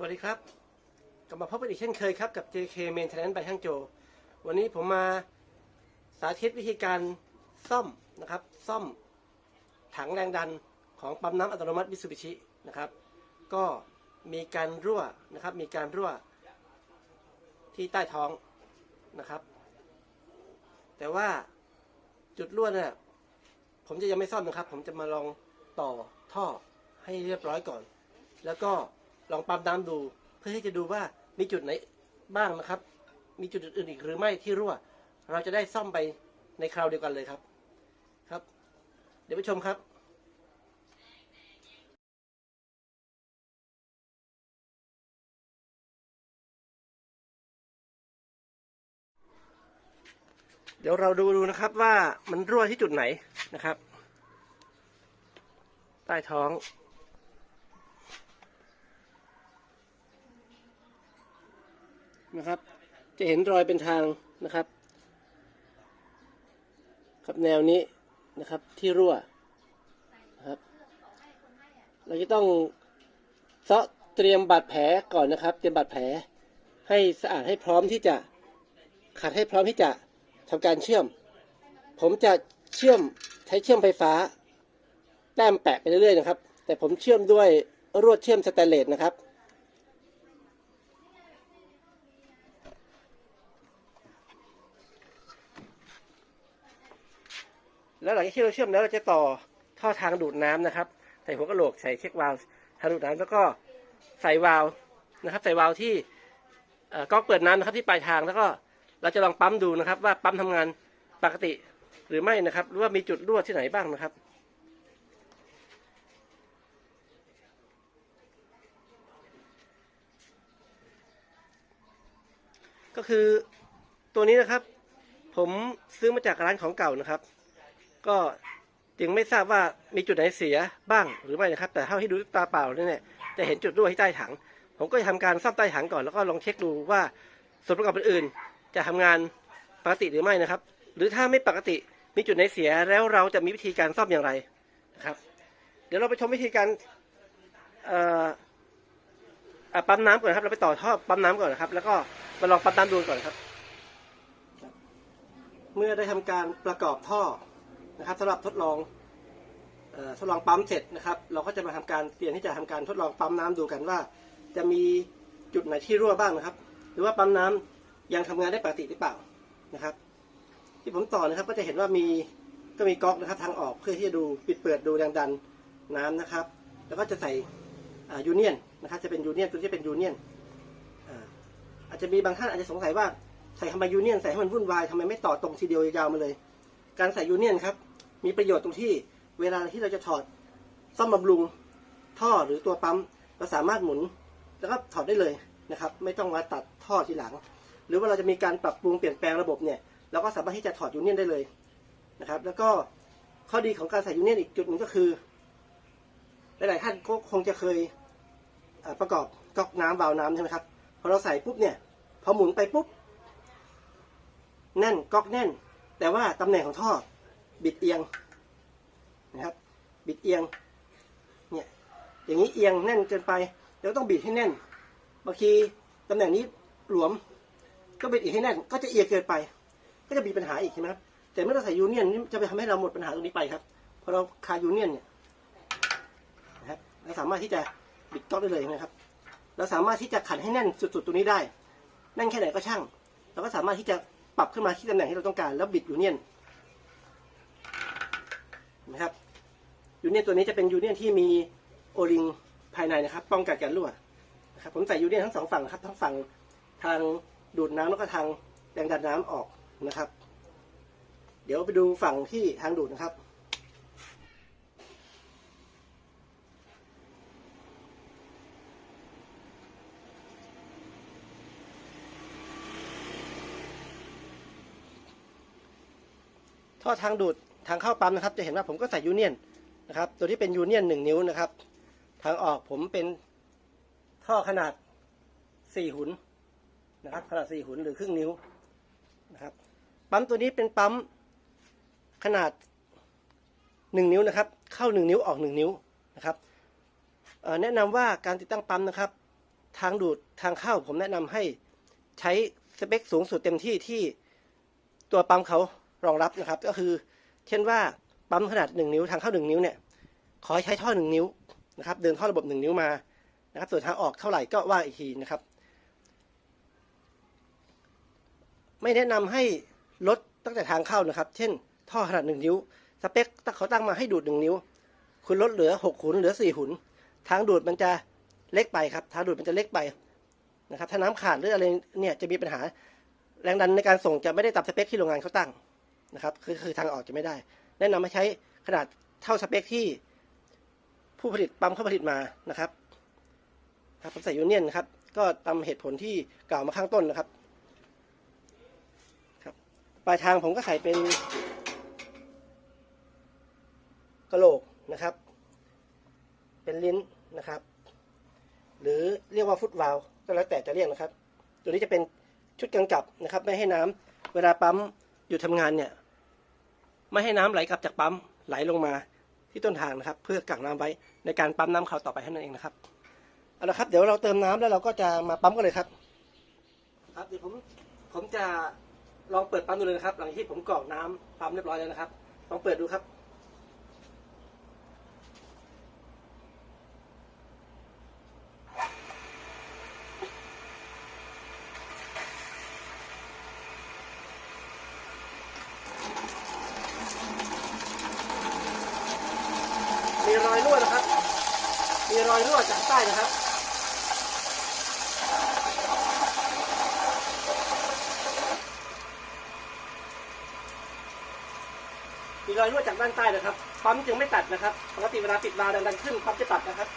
สวัสดีครับ กลับมาพบกันอีกเช่นเคยครับ กับ JK Maintenance by ช่างโจ วันนี้ผมมาสาธิตวิธีการซ่อมนะครับ ซ่อมถังแรงดันของปั๊มน้ำอัตโนมัติมิตซูบิชินะครับ ก็มีการรั่วนะครับ มีการรั่วที่ใต้ท้องนะครับ แต่ว่าจุดรั่วเนี่ยผมจะยังไม่ซ่อมนะครับ ผมจะมาลองต่อท่อให้เรียบร้อยก่อน แล้วก็ ลองปั๊มน้ำดู เพื่อที่จะดูว่ามีจุดไหนบ้างนะครับ มีจุดอื่นอีกหรือไม่ที่รั่ว เราจะได้ซ่อมไปในคราวเดียวกันเลยครับ ครับ เดี๋ยวไปชมครับเดี๋ยวเราดูดูนะครับว่ามันรั่วที่จุดไหนนะครับ ใต้ท้อง นะครับ จะเห็นรอยเป็นทางนะครับ กับแนวนี้นะครับที่รั่วนะครับเราจะต้องเซาะเตรียมบาดแผลก่อนนะครับ เตรียมบาดแผลให้สะอาดให้พร้อมที่จะขัดให้พร้อมที่จะทำการเชื่อม ผมจะเชื่อมใช้เชื่อมไฟฟ้า แต้มแปะไปเรื่อยๆนะครับ แต่ผมเชื่อมด้วยรวดเชื่อมสแตนเลสนะครับ แล้วหลังจากที่เราเชื่อมแล้วเราจะต่อท่อทางดูดน้ำนะครับ ใส่หัวกระโหลกใส่เช็ควาล์วทางดูดน้ำแล้วก็ใส่วาล์วนะครับ ใส่วาล์วที่ก๊อกเปิดน้ำนะครับที่ปลายทางแล้วก็เราจะลองปั๊มดูนะครับ ว่าปั๊มทำงานปกติหรือไม่นะครับ หรือว่ามีจุดรั่วที่ไหนบ้างนะครับก็คือตัวนี้นะครับ ผมซื้อมาจากร้านของเก่านะครับ ก็จึงไม่ทราบว่ามีจุดไหนเสียบ้างหรือไม่นะครับ แต่เท่าที่ดูตาเปล่าเนี่ยจะเห็นจุดรั่วที่ใต้ถัง ผมก็จะทำการซ่อมใต้ถังก่อนแล้วก็ลองเช็คดูว่าส่วนประกอบอื่นๆจะทำงานปกติหรือไม่นะครับ หรือถ้าไม่ปกติมีจุดไหนเสียแล้วเราจะมีวิธีการซ่อมอย่างไรนะครับ เดี๋ยวเราไปชมวิธีการปั๊มน้ำก่อนครับ เราไปต่อท่อปั๊มน้ำก่อนนะครับ แล้วก็มาลองปั๊มน้ำดูก่อนครับ เมื่อได้ทำการประกอบท่อ นะครับสำหรับทดลองออทดลองปั๊มเสร็จนะครับ เราก็จะมาทำการเปลี่ยนที่จะทำการทดลองปั๊มน้ำดูกันว่า จะมีจุดไหนที่รั่วบ้างนะครับ หรือว่าปั๊มน้ำยังทำงานได้ปกติหรือเปล่านะครับ ที่ผมต่อนะครับก็จะเห็นว่ามีก็มีก๊อกนะครับ ทางออกเพื่อที่จะดูปิดเปิดดูแรงดันน้ำนะครับ แล้วก็จะใส่ยูเนียนนะครับจะเป็นยูเนียนตัวที่เป็นยูเนียนอาจจะมีบางท่านอาจจะสงสัยว่าใส่ทำไมยูเนียนใส่ให้มันวุ่นวายทำไมไม่ต่อตรงทีเดียวยาวมาเลย การใส่ยูเนียนครับ มีประโยชน์ตรงที่เวลาที่เราจะถอดซ่อมบำรุงท่อหรือตัวปั๊มเราสามารถหมุน แล้วก็ถอดได้เลยนะครับ ไม่ต้องมาตัดท่อทีหลัง หรือว่าเราจะมีการปรับปรุงเปลี่ยนแปลงระบบเนี่ยเราก็สามารถที่จะถอดยูเนียนได้เลยนะครับ แล้วก็ข้อดีของการใส่ยูเนียนอีกจุดหนึ่งก็คือ หลายๆท่านก็คงจะเคยประกอบก๊อกน้ำวาล์วน้ำใช่ไหมครับพอเราใส่ปุ๊บเนี่ยพอหมุนไปปุ๊บแน่นก๊อกแน่น แต่ว่าตำแหน่งของท่อ บิดเอียงนะครับ บิดเอียงเนี่ยอย่างนี้เอียงแน่นเกินไปเดี๋ยวต้องบิดให้แน่นบางทีตำแหน่งนี้หลวม ก็บิดอีกให้แน่นก็จะเอียงเกินไป ก็จะมีปัญหาอีกใช่ไหมครับแต่เมื่อเราใส่ยูเนียนนี่จะไปทำให้เราหมดปัญหาตรงนี้ไปครับพอเราคายูเนียนเนี่ยนะครับเราสามารถที่จะบิดก๊อกได้เลยนะครับ เราสามารถที่จะขันให้แน่นสุดๆตรงนี้ได้แน่นแค่ไหนก็ช่าง เราก็สามารถที่จะปรับขึ้นมาที่ตำแหน่งที่เราต้องการแล้วบิดยูเนียน นะครับยูเนียนตัวนี้จะเป็นยูเนียนที่มีโอลิงภายในนะครับ ป้องกันการรั่วนะครับผมใส่ยูเนียนทั้งสองฝั่งครับทั้งฝั่งทางดูดน้ำแล้วก็ทางแรงดันน้ำออกนะครับ เดี๋ยวไปดูฝั่งที่ทางดูดนะครับ ท่อทางดูด ทางเข้าปั๊มนะครับ จะเห็นว่าผมก็ใส่ยูเนียนนะครับ ตัวที่เป็นยูเนียนหนึ่งนิ้วนะครับ ทางออกผมเป็นท่อขนาดสี่หุนนะครับ ขนาดสี่หุนหรือครึ่งนิ้วนะครับ ปั๊มตัวนี้เป็นปั๊มขนาดหนึ่งนิ้วนะครับ เข้าหนึ่งนิ้วออกหนึ่งนิ้วนะครับแนะนำว่าการติดตั้งปั๊มนะครับ ทางดูดทางเข้าผมแนะนำให้ใช้สเปคสูงสุดเต็มที่ที่ตัวปั๊มเขารองรับนะครับ ก็คือ เช่นว่าปั๊มขนาดหนึ่งนิ้วทางเข้าหนึ่งนิ้วเนี่ยขอให้ใช้ท่อหนึ่งนิ้วนะครับ เดินท่อระบบหนึ่งนิ้วมานะครับส่วนทางออกเท่าไหร่ก็ว่าอีกทีนะครับ ไม่แนะนำให้ลดตั้งแต่ทางเข้านะครับ เช่น ท่อขนาดหนึ่งนิ้ว สเปคเขาตั้งมาให้ดูดหนึ่งนิ้ว คุณลดเหลือหกหุนเหลือสี่หุน ทางดูดมันจะเล็กไปครับ ทางดูดมันจะเล็กไปนะครับ ถ้าน้ำขาดหรืออะไรเนี่ยจะมีปัญหาแรงดันในการส่งจะไม่ได้ตามสเปคที่โรงงานเขาตั้ง นะครับคือคือทางออกจะไม่ได้ แนะนำให้ใช้ขนาดเท่าสเปคที่ผู้ผลิตปั๊มเขาผลิตมานะครับครับผมใส่ยูเนียนครับ ก็ตามเหตุผลที่กล่าวมาข้างต้นนะครับครับปลายทางผมก็ใส่เป็นกระโหลกนะครับ เป็นลิ้นนะครับ หรือเรียกว่าฟุตวาลก็แล้วแต่จะเรียกนะครับ ตัวนี้จะเป็นชุดกำกับนะครับ ไม่ให้น้ำเวลาปั๊ม หยุดทำงานเนี่ย ไม่ให้น้ำไหลกลับจากปั๊มไหลลงมาที่ต้นทางนะครับ เพื่อกักน้ำไว้ในการปั๊มน้ำเขาต่อไปเท่านั้นเองนะครับเอาละครับ เดี๋ยวเราเติมน้ำแล้วเราก็จะมาปั๊มกันเลยครับ ครับเดี๋ยวผมผมจะลองเปิดปั๊มดูเลยนะครับ หลังที่ผมกรอกน้ำปั๊มเรียบร้อยแล้วนะครับลองเปิดดูครับ มีรอยรั่วนะครับ มีรอยรั่วจากใต้นะครับ มีรอยรั่วจากด้านใต้นะครับ ปั๊มจึงไม่ตัดนะครับปกติเวลาปิดวาล์วดันขึ้นปั๊มจะตัดนะครับ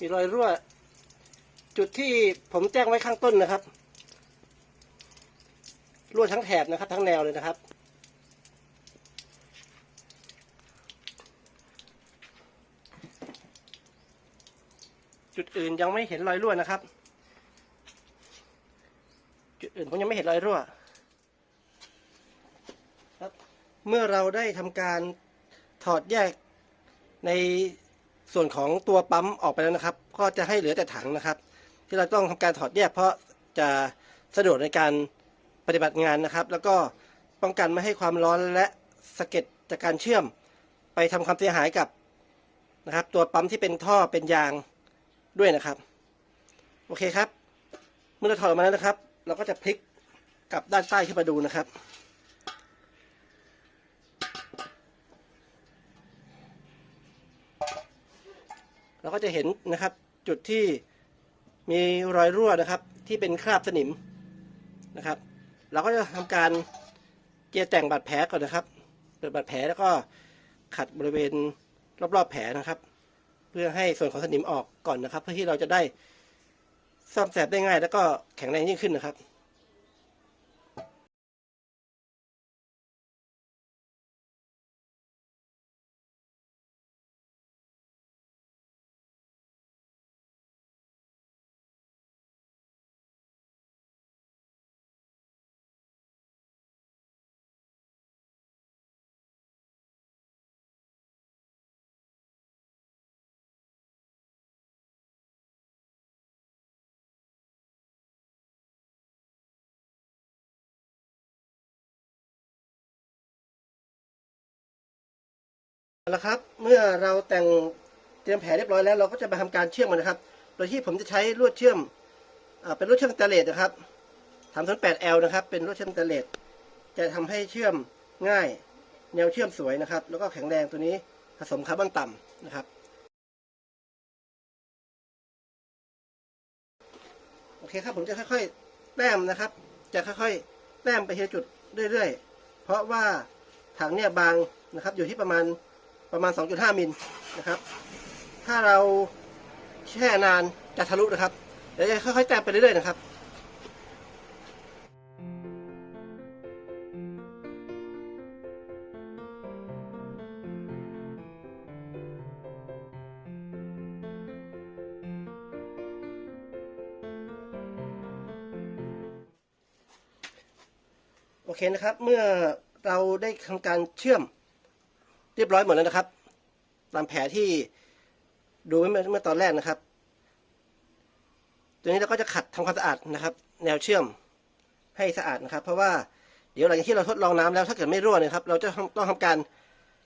มีรอยรั่ว จุดที่ผมแจ้งไว้ข้างต้นนะครับ รั่วทั้งแถบนะครับ ทั้งแนวเลยนะครับ จุดอื่นยังไม่เห็นรอยรั่วนะครับ อื่นผมยังไม่เห็นรอยรั่วครับเมื่อเราได้ทำการถอดแยกในส่วนของตัวปั๊มออกไปแล้วนะครับ ก็จะให้เหลือแต่ถังนะครับ ที่เราต้องทำการถอดแยก เพราะจะสะดวกในการปฏิบัติงานนะครับ แล้วก็ป้องกันไม่ให้ความร้อนและสะเก็ดจากการเชื่อม ไปทำความเสียหายกับนะครับ ตัวปั๊มที่เป็นท่อเป็นยางด้วยนะครับ โอเคครับ เมื่อเราถอดออกมาแล้วนะครับ เราก็จะพลิกกลับด้านใต้ขึ้นมาดูนะครับ เราก็จะเห็นนะครับจุดที่มีรอยรั่วนะครับ ที่เป็นคราบสนิมนะครับ เราก็จะทำการเจียแต่งบาดแผลก่อนนะครับเปิดบาดแผลแล้วก็ขัดบริเวณรอบๆแผลนะครับ เพื่อให้ส่วนของสนิมออกก่อนนะครับ เพื่อที่เราจะได้ ซ่อมแซมได้ง่าย แล้วก็แข็งแรงยิ่งขึ้นนะครับ เอาละครับเมื่อเราแต่งเตรียมแผลเรียบร้อยแล้ว เราก็จะมาทำการเชื่อมมันนะครับ โดยที่ผมจะใช้ลวดเชื่อมอเป็นลวดเชื่อมสแตนเลสนะครับทำทั้ง 8L นะครับ เป็นลวดเชื่อมสแตนเลสจะทำให้เชื่อมง่าย แนวเชื่อมสวยนะครับ แล้วก็แข็งแรงตัวนี้ผสมคาร์บอนต่ำนะครับ โอเคครับผมจะค่อยๆแต้มนะครับ จะค่อยๆแต้มไปทีละจุดเรื่อยๆ เพราะว่าถังเนี่ยบางนะครับ อยู่ที่ประมาณ ประมาณ 2.5 มิลนะครับ ถ้าเราแช่นานจะทะลุนะครับ เดี๋ยวจะค่อยๆแต้มไปเรื่อยๆนะครับโอเคนะครับ เมื่อเราได้ทำการเชื่อม เรียบร้อยหมดแล้วนะครับ ตามแผลที่ดูไว้เมื่อตอนแรกนะครับ ตัวนี้เราก็จะขัดทำความสะอาดนะครับ แนวเชื่อมให้สะอาดนะครับ เพราะว่าเดี๋ยวหลังจากที่เราทดลองน้ำแล้วถ้าเกิดไม่รั่วนะครับ เราจะต้องต้องทำการ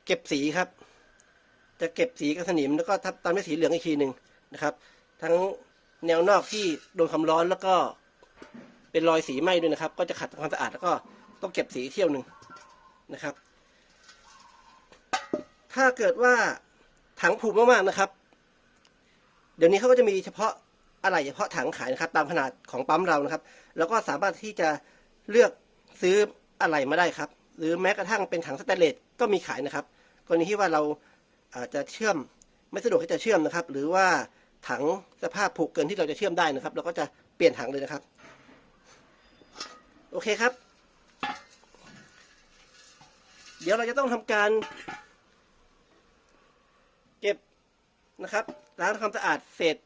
เก็บสีครับ จะเก็บสีกับสนิมแล้วก็ทับตามด้วยสีเหลืองอีกทีหนึ่งนะครับ ทั้งแนวนอกที่โดนความร้อนแล้วก็เป็นรอยสีไหม้ด้วยนะครับ ก็จะขัดทำความสะอาดแล้วก็ต้องเก็บสีเที่ยวหนึ่งนะครับ ถ้าเกิดว่าถังผุมากๆนะครับ เดี๋ยวนี้เขาก็จะมีเฉพาะอะไรเฉพาะถังขายนะครับ ตามขนาดของปั๊มเรานะครับ แล้วก็สามารถที่จะเลือกซื้ออะไรมาได้ครับ หรือแม้กระทั่งเป็นถังสแตนเลสก็มีขายนะครับ กรณีที่ว่าเราอาจจะเชื่อมไม่สะดวกที่จะเชื่อมนะครับ หรือว่าถังสภาพผุเกินที่เราจะเชื่อมได้นะครับ เราก็จะเปลี่ยนถังเลยนะครับ โอเคครับ เดี๋ยวเราจะต้องทำการ เก็บ นะครับล้างทำความสะอาดเศษ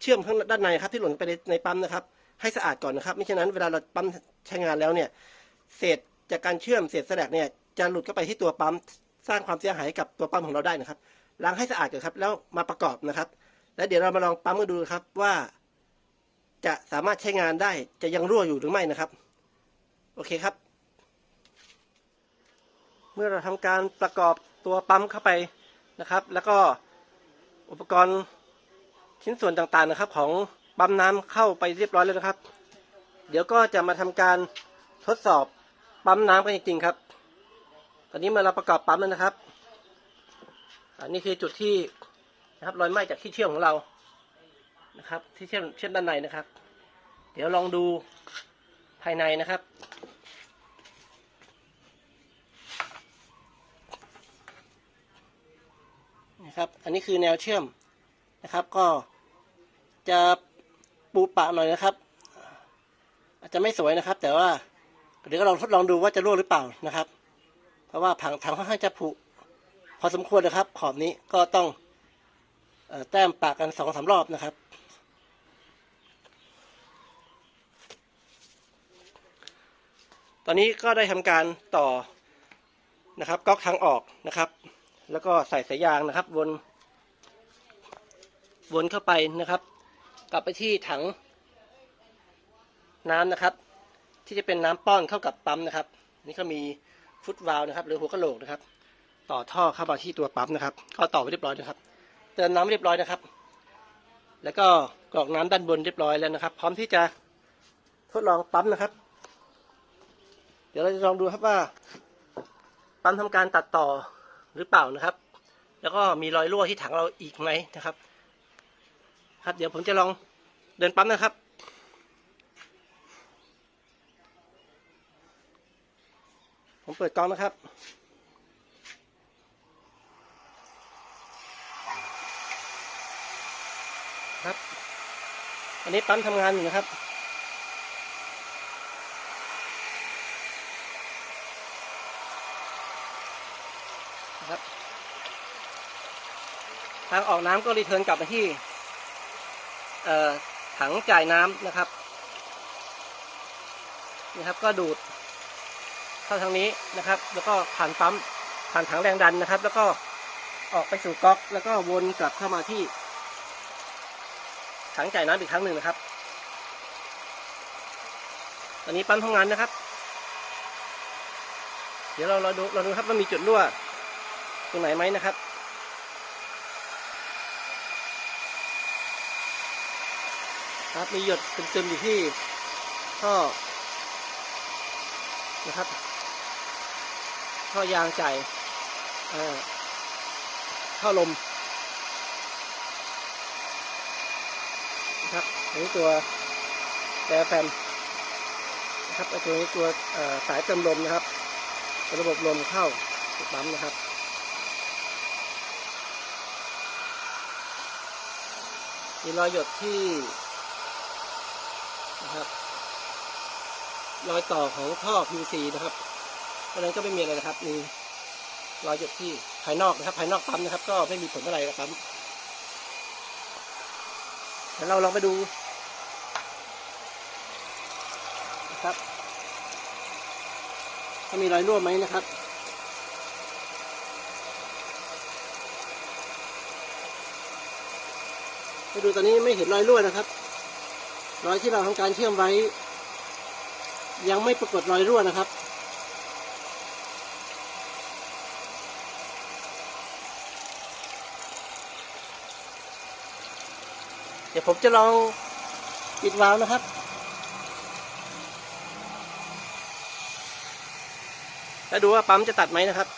เชื่อมข้างด้านในครับที่หล่นไปในในปั๊มนะครับ ให้สะอาดก่อนนะครับไม่เช่นนั้นเวลาเราปั๊มใช้งานแล้วเนี่ยเศษจากการเชื่อมเศษแสลกเนี่ยจะหลุดเข้าไปที่ตัวปั๊มสร้างความเสียหายกับตัวปั๊มของเราได้นะครับล้างให้สะอาดก่อนครับแล้วมาประกอบนะครับ แล้วเดี๋ยวเรามาลองปั๊มกันดูครับว่า จะสามารถใช้งานได้จะยังรั่วอยู่หรือไม่นะครับ โอเคครับ เมื่อเราทำการประกอบตัวปั๊มเข้าไปนะครับ แล้วก็ อุปกรณ์ชิ้นส่วนต่างๆนะครับ ของปั๊มน้ำเข้าไปเรียบร้อยแล้วนะครับ เดี๋ยวก็จะมาทำการทดสอบปั๊มน้ำกันจริงๆครับ ตอนนี้มื่อเราประกอบปั๊มแล้วนะครับ อันนี้คือจุดที่นะครับรอยไหม้จากที่เชื่อมของเรานะครับ ที่เชื่อมเชื่อมด้านในนะครับ เดี๋ยวลองดูภายในนะครับ นะครับ อันนี้คือแนวเชื่อมนะครับ ก็จะปูปะหน่อยนะครับ อาจจะไม่สวยนะครับ แต่ว่าเดี๋ยวก็ลองทดลองดูว่าจะรั่วหรือเปล่านะครับ เพราะว่าผังถังค่อนข้างจะผุพอสมควรนะครับ ขอบนี้ก็ต้องเอแต้มปากกันสองสามรอบนะครับ ตอนนี้ก็ได้ทำการต่อนะครับก๊อกทางออกนะครับ แล้วก็ใส่สายยางนะครับ วน วนเข้าไปนะครับ กลับไปที่ถัง น้ำนะครับ ที่จะเป็นน้ำป้อนเข้ากับปั๊มนะครับ นี่ก็มีฟุตวาล์วนะครับ หรือหัวกะโหลกนะครับ ต่อท่อเข้ามาที่ตัวปั๊มนะครับ ก็ต่อไว้เรียบร้อยนะครับเติมน้ำเรียบร้อยนะครับ แล้วก็กรอกน้ำด้านบนเรียบร้อยแล้วนะครับ พร้อมที่จะทดลองปั๊มนะครับ เดี๋ยวเราจะลองดูครับว่าปั๊มทำการตัดต่อ หรือเปล่านะครับ แล้วก็มีรอยรั่วที่ถังเราอีกไหมนะครับ ครับเดี๋ยวผมจะลองเดินปั๊มนะครับผมเปิดกล้องนะครับ ครับ อันนี้ปั๊มทำงานอยู่นะครับ นะครับ ทางออกน้ำก็รีเทิร์นกลับมาที่ถังจ่ายน้ำนะครับนะครับ ก็ดูดเข้าทางนี้นะครับ แล้วก็ผ่านปั๊มผ่านถังแรงดันนะครับ แล้วก็ออกไปสู่ก๊อก แล้วก็วนกลับเข้ามาที่ถังจ่ายน้ำอีกครั้งหนึ่งนะครับ ตอนนี้ปั๊มทำงานนะครับ เดี๋ยวเราเราดูเราดูครับว่ามีจุดรั่ว ตรงไหนไหมนะครับครับมีหยดซึมๆอยู่ที่ท่อนะครับท่อยางจ่เอ่อท่อลมนะครับอันนี้ตัวแอร์แฟนนะครับไอ้ตัวนี้ตัวสายเติมลมนะครับเป็นระบบลมเข้าปั๊มนะครับ มีรอยหยดที่นะครับ รอยต่อของท่อ PVC นะครับเพราะนั้นก็ไม่มีอะไรนะครับ มีรอยหยดที่ภายนอกนะครับ ภายนอกปั๊มนะครับ ก็ไม่มีผลอะไรกับปั๊มเดี๋ยวเราลองไปดูนะครับผว่ามีรอยรั่วไหมนะครับ ไปดูตอนนี้ไม่เห็นรอยรั่วนะครับ รอยที่เราทำการเชื่อมไว้ ยังไม่ปรากฏรอยรั่วนะครับ เดี๋ยวผมจะลองปิดวาล์วนะครับ แล้วดูว่าปั๊มจะตัดไหมนะครับ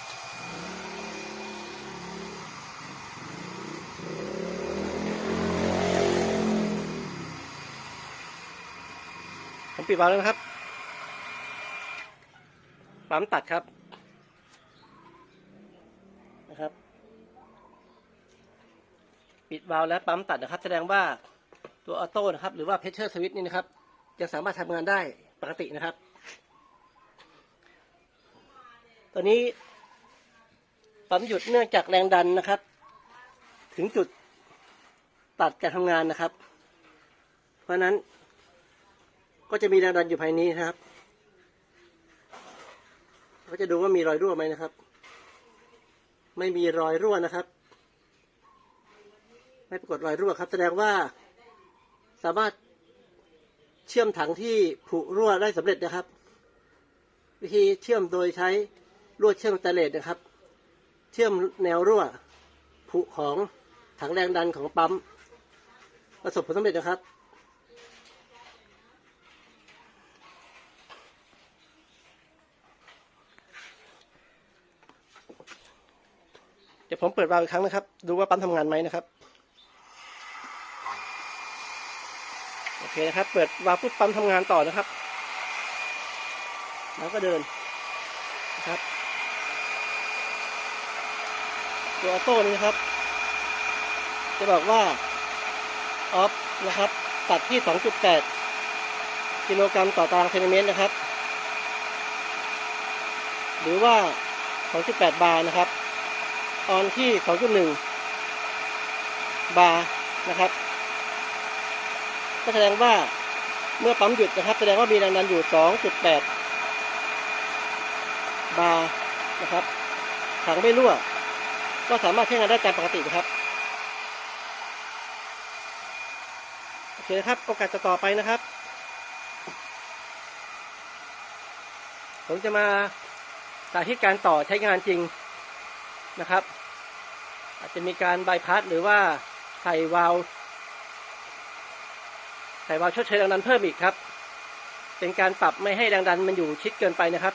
ปิดวาล์วแล้วนะครับปั๊มตัดครับนะครับ ปิดวาล์วและปั๊มตัดนะครับ แสดงว่าตัวออโต้นะครับ หรือว่าเพชเชอร์สวิตช์นี่นะครับยังสามารถทำงานได้ปกตินะครับ ตอนนี้ปั๊มหยุดเนื่องจากแรงดันนะครับ ถึงจุดตัดการทำงานนะครับ เพราะนั้น ก็จะมีแรงดันอยู่ภายนี้นะครับก็จะดูว่ามีรอยรั่วไหมนะครับ ไม่มีรอยรั่วนะครับ ไม่ปรากฏรอยรั่วครับ แสดงว่าสามารถเชื่อมถังที่ผุรั่วได้สำเร็จนะครับ วิธีเชื่อมโดยใช้ลวดเชื่อมสแตนเลสนะครับ เชื่อมแนวรั่วผุของถังแรงดันของปั๊มประสบผลสำเร็จนะครับ เดี๋ยวผมเปิดวาล์วอีกครั้งนะครับ ดูว่าปั๊มทำงานไหมนะครับ โอเคนะครับ เปิดวาล์วปุ๊บปั๊มทำงานต่อนะครับ แล้วก็เดินนะครับ ตัวออโต้นี้นะครับ จะบอกว่า ออฟนะครับ ตัดที่ 2.8 กิโลกรัมต่อตารางเซนติเมตรนะครับ หรือว่า 2.8 บาร์นะครับ ออนที่ 2.1 บาร์นะครับก็แสดงว่าเมื่อปั๊มหยุดนะครับ แสดงว่ามีแรงดันอยู่ 2.8 บาร์นะครับ ถังไม่รั่ว ก็สามารถใช้งานได้ตามปกตินะครับ โอเคนะครับ โอกาสจะต่อไปนะครับ ผมจะมาสาธิตการต่อใช้งานจริงนะครับ อาจจะมีการบายพาสหรือว่าใส่วาล์วใส่วาล์วชดเชยแรงดันเพิ่มอีกครับ เป็นการปรับไม่ให้แรงดันมันอยู่ชิดเกินไปนะครับ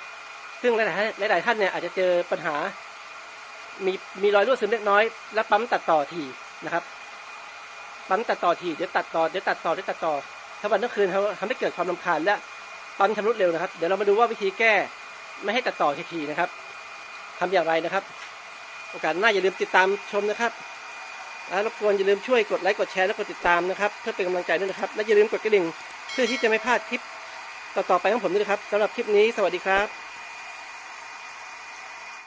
ซึ่งหลายๆหลายๆท่านเนี่ยอาจจะเจอปัญหา มีมีรอยรั่วซึมเล็กน้อย และปั๊มตัดต่อทีนะครับ ปั๊มตัดต่อทีเดี๋ยวตัดต่อเดี๋ยวตัดต่อเดี๋ยวตัดต่อถ้าวันทั้งคืนทำให้เกิดความรำคาญและปั๊มชำรุดเร็วนะครับ เดี๋ยวเรามาดูว่าวิธีแก้ไม่ให้ตัดต่อทีนะครับทำอย่างไรนะครับ โอกาสหน้าอย่าลืมติดตามชมนะครับและรบกวนอย่าลืมช่วยกดไลค์กดแชร์และกดติดตามนะครับเพื่อเป็นกำลังใจด้วยนะครับ และอย่าลืมกดกระดิ่งเพื่อที่จะไม่พลาดคลิปต่อๆไปของผมด้วยนะครับสำหรับคลิปนี้สวัสดีครับ